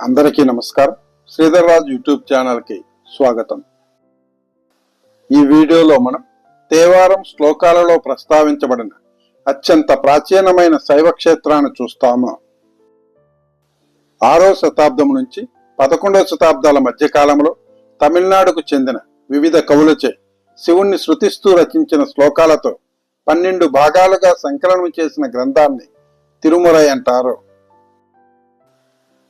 అందరికీ నమస్కారం. శ్రీధర్ రాజ్ యూట్యూబ్ ఛానల్కి స్వాగతం. ఈ వీడియోలో మనం తేవారం శ్లోకాలలో ప్రస్తావించబడిన అత్యంత ప్రాచీనమైన శైవ క్షేత్రాన్ని చూస్తాము. ఆరో శతాబ్దం నుంచి పదకొండవ శతాబ్దాల మధ్యకాలంలో తమిళనాడుకు చెందిన వివిధ కవులచే శివుణ్ణి శృతిస్తూ రచించిన శ్లోకాలతో పన్నెండు భాగాలుగా సంకలనం చేసిన గ్రంథాన్ని తిరుమురై అంటారు.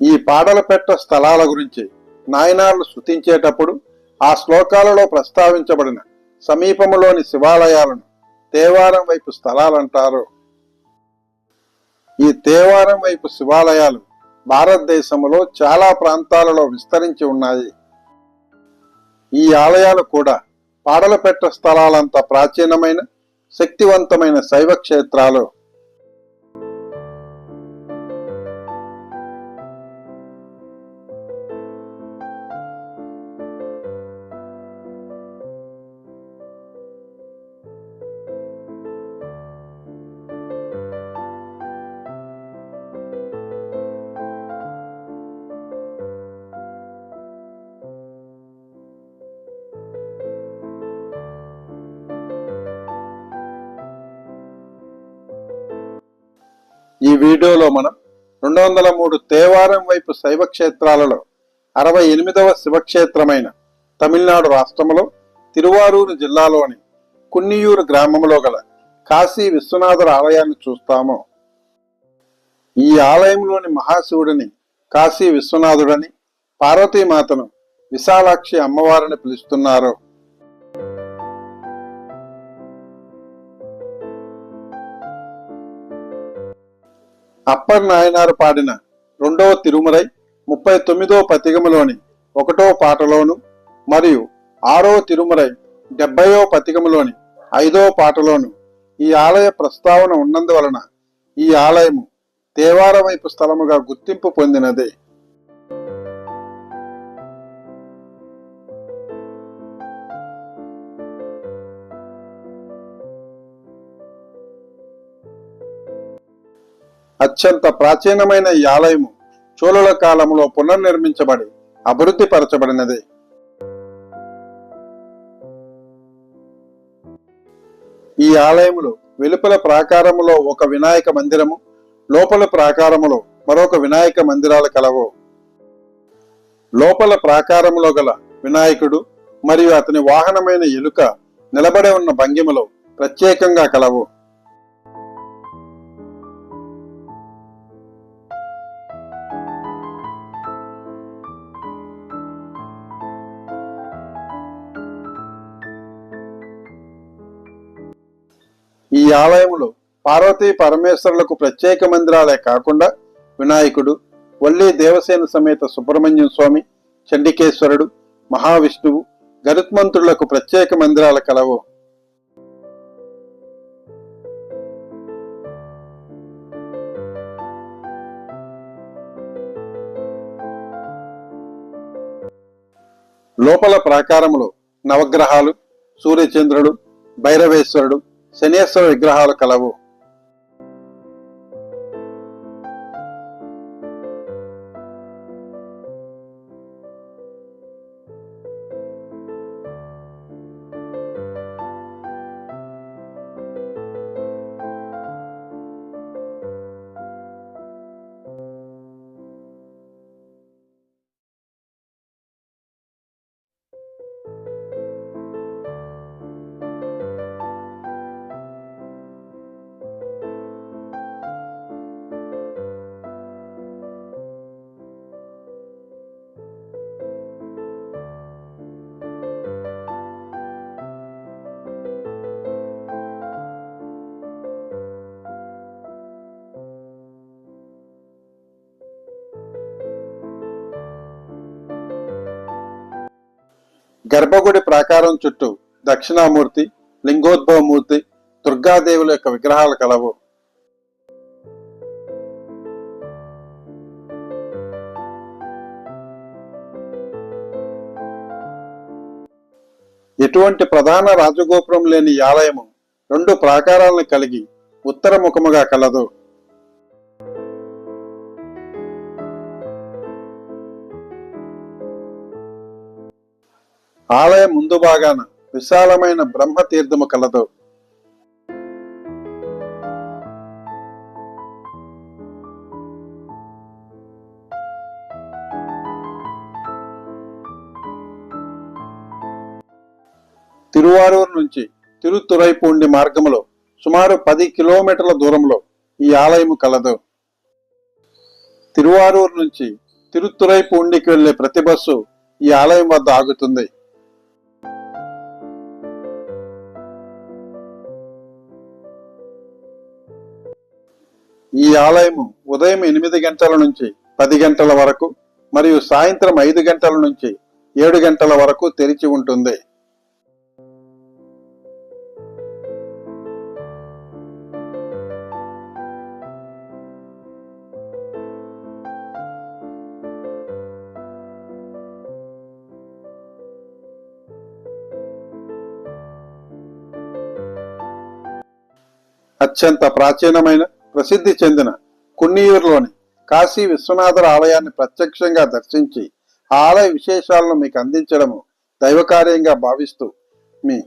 ఈ పాడలపెట్ట స్థలాల గురించి నాయనార్లు శృతించేటప్పుడు ఆ శ్లోకాలలో ప్రస్తావించబడిన సమీపములోని శివాలయాలను తేవారం వైపు స్థలాలంటారు. ఈ తేవారం వైపు శివాలయాలు భారతదేశంలో చాలా ప్రాంతాలలో విస్తరించి ఉన్నాయి. ఈ ఆలయాలు కూడా పాడలపెట్ట స్థలాలంత ప్రాచీనమైన శక్తివంతమైన శైవ క్షేత్రాలు. ఈ వీడియోలో మనం రెండు వందల మూడు తేవారం వైపు శైవ క్షేత్రాలలో అరవై ఎనిమిదవ శివక్షేత్రమైన తమిళనాడు రాష్ట్రంలో తిరువారూరు జిల్లాలోని కున్నియూరు గ్రామంలో గల కాశీ విశ్వనాథుల ఆలయాన్ని చూస్తాము. ఈ ఆలయంలోని మహాశివుడిని కాశీ విశ్వనాథుడని పార్వతీమాతను విశాలాక్షి అమ్మవారిని పిలుస్తున్నారు. అప్పర్ నాయనారు పాడిన రెండవ తిరుమలై ముప్పై తొమ్మిదవ పతికములోని ఒకటో పాటలోను మరియు ఆరో తిరుమలై డెబ్బయో పతికములోని ఐదో పాటలోను ఈ ఆలయ ప్రస్తావన ఉన్నందువలన ఈ ఆలయము తేవారవైపు స్థలముగా గుర్తింపు పొందినదే. అత్యంత ప్రాచీనమైన ఈ ఆలయము చోళుల కాలంలో పునర్నిర్మించబడి అభివృద్ధి పరచబడినది. ఈ ఆలయములో వెలుపల ప్రాకారములో ఒక వినాయక మందిరము లోపల ప్రాకారములో మరొక వినాయక మందిరాలు కలవు. లోపల ప్రాకారములో గల వినాయకుడు మరియు అతని వాహనమైన ఎలుక నిలబడి ఉన్న భంగిమలో ప్రత్యేకంగా కలవు. ఈ ఆలయములో పార్వతీ పరమేశ్వరులకు ప్రత్యేక మందిరాలే కాకుండా వినాయకుడు వల్లి దేవసేన సమేత సుబ్రహ్మణ్యం స్వామి చండికేశ్వరుడు మహావిష్ణువు గరుత్మంతులకు ప్రత్యేక మందిరాలు కలవు. లోపల ప్రాకారములో నవగ్రహాలు సూర్యచంద్రుడు భైరవేశ్వరుడు శనేశ్వర విగ్రహాలు కలవు. గర్భగుడి ప్రాకారం చుట్టూ దక్షిణామూర్తి లింగోద్భవమూర్తి దుర్గాదేవుల యొక్క విగ్రహాలు కలవు. ఎటువంటి ప్రధాన రాజగోపురం లేని ఈ ఆలయము రెండు ప్రాకారాలను కలిగి ఉత్తర ముఖముగా కలదు. ఆలయం ముందు భాగాన విశాలమైన బ్రహ్మతీర్థము కలదు. తిరువారూరు నుంచి తిరుతురైపూండి మార్గములో సుమారు పది కిలోమీటర్ల దూరంలో ఈ ఆలయము కలదు. తిరువారూరు నుంచి తిరుతురైపూండికి వెళ్ళే ప్రతి బస్సు ఈ ఆలయం వద్ద ఆగుతుంది. ఈ ఆలయము ఉదయం ఎనిమిది గంటల నుంచి పది గంటల వరకు మరియు సాయంత్రం ఐదు గంటల నుంచి ఏడు గంటల వరకు తెరిచి ఉంటుంది. అత్యంత ప్రాచీనమైన ప్రసిద్ధి చెందిన కున్నీయూరులోని కాశీ విశ్వనాథుల ఆలయాన్ని ప్రత్యక్షంగా దర్శించి ఆలయ విశేషాలను మీకు అందించడము దైవకార్యంగా భావిస్తూ మీ